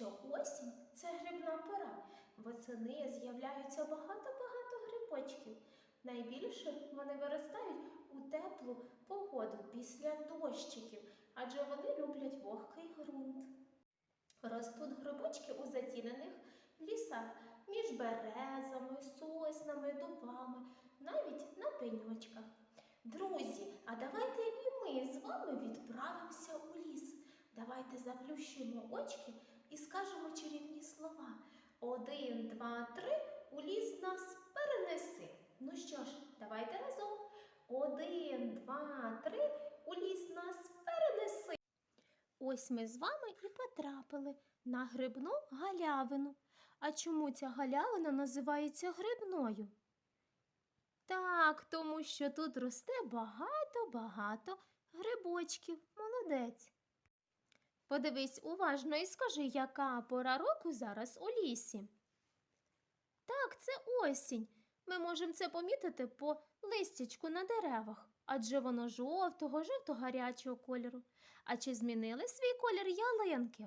що осінь це грибна пора. Восени з'являються багато-багато грибочків. Найбільше вони виростають у теплу погоду після дощиків, адже вони люблять вогкий ґрунт. Ростуть грибочки у затінених лісах між березами, соснами, дубами, навіть на пеньочках. Друзі, а давайте і ми з вами відправимося у ліс. Давайте заплющимо очки скажемо чарівні слова. Один, два, три, у ліс нас перенеси. Ну що ж, давайте разом. Один, два, три, у ліс нас перенеси. Ось ми з вами і потрапили на грибну галявину. А чому ця галявина називається грибною? Так, тому що тут росте багато-багато грибочків. Молодець. Подивись уважно і скажи, яка пора року зараз у лісі. Так, це осінь. Ми можемо це помітити по листячку на деревах, адже воно жовтого, жовто-гарячого кольору. А чи змінили свій колір ялинки?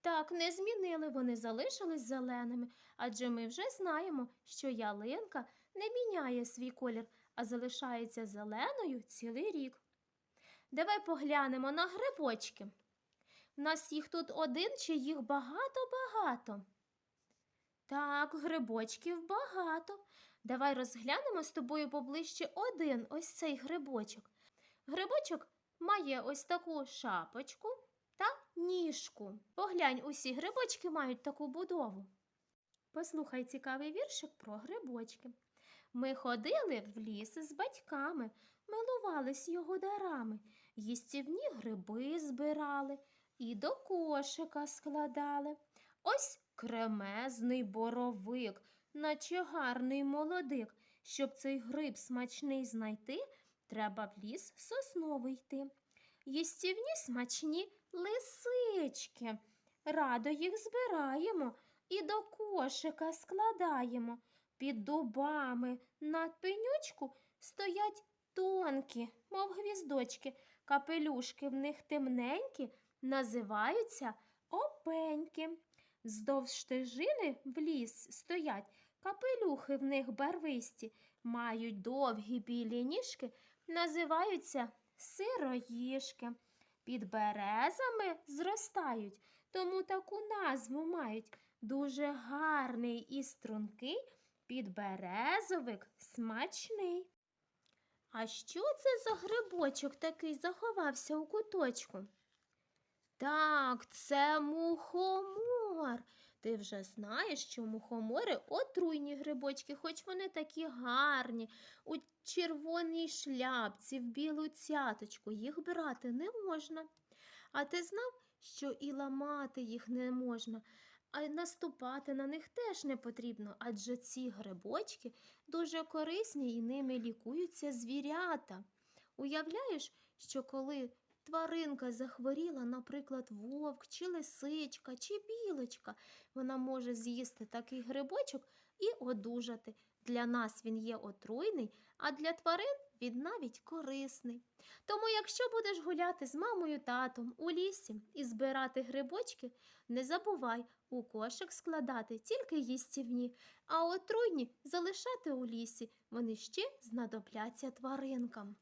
Так, не змінили, вони залишились зеленими, адже ми вже знаємо, що ялинка не міняє свій колір, а залишається зеленою цілий рік. Давай поглянемо на грибочки. У нас їх тут один чи їх багато-багато? Так, грибочків багато. Давай розглянемо з тобою поближче один ось цей грибочок. Грибочок має ось таку шапочку та ніжку. Поглянь, усі грибочки мають таку будову. Послухай цікавий віршик про грибочки. Ми ходили в ліс з батьками, милувались його дарами, їстівні гриби збирали і до кошика складали. Ось кремезний боровик, наче гарний молодик. Щоб цей гриб смачний знайти, треба в ліс сосновий йти. Їстівні смачні лисички. Радо їх збираємо і до кошика складаємо. Під дубами на пенючку стоять тонкі, мов гвіздочки, капелюшки в них темненькі, називаються опеньки. Здовж стежини в ліс стоять, капелюхи в них барвисті, мають довгі білі ніжки, називаються сироїшки. Під березами зростають, тому таку назву мають. Дуже гарний і стрункий підберезовик смачний. А що це за грибочок такий заховався у куточку? Так, це мухомор. Ти вже знаєш, що мухомори отруйні грибочки, хоч вони такі гарні, у червоній шляпці, в білу цяточку. Їх брати не можна. А ти знав, що і ламати їх не можна, а й наступати на них теж не потрібно, адже ці грибочки дуже корисні і ними лікуються звірята. Уявляєш, що коли тваринка захворіла, наприклад, вовк, чи лисичка, чи білочка, вона може з'їсти такий грибочок і одужати. Для нас він є отруйний, а для тварин він навіть корисний. Тому, якщо будеш гуляти з мамою татом у лісі і збирати грибочки, не забувай у кошик складати тільки їстівні, а отруйні залишати у лісі. Вони ще знадобляться тваринкам.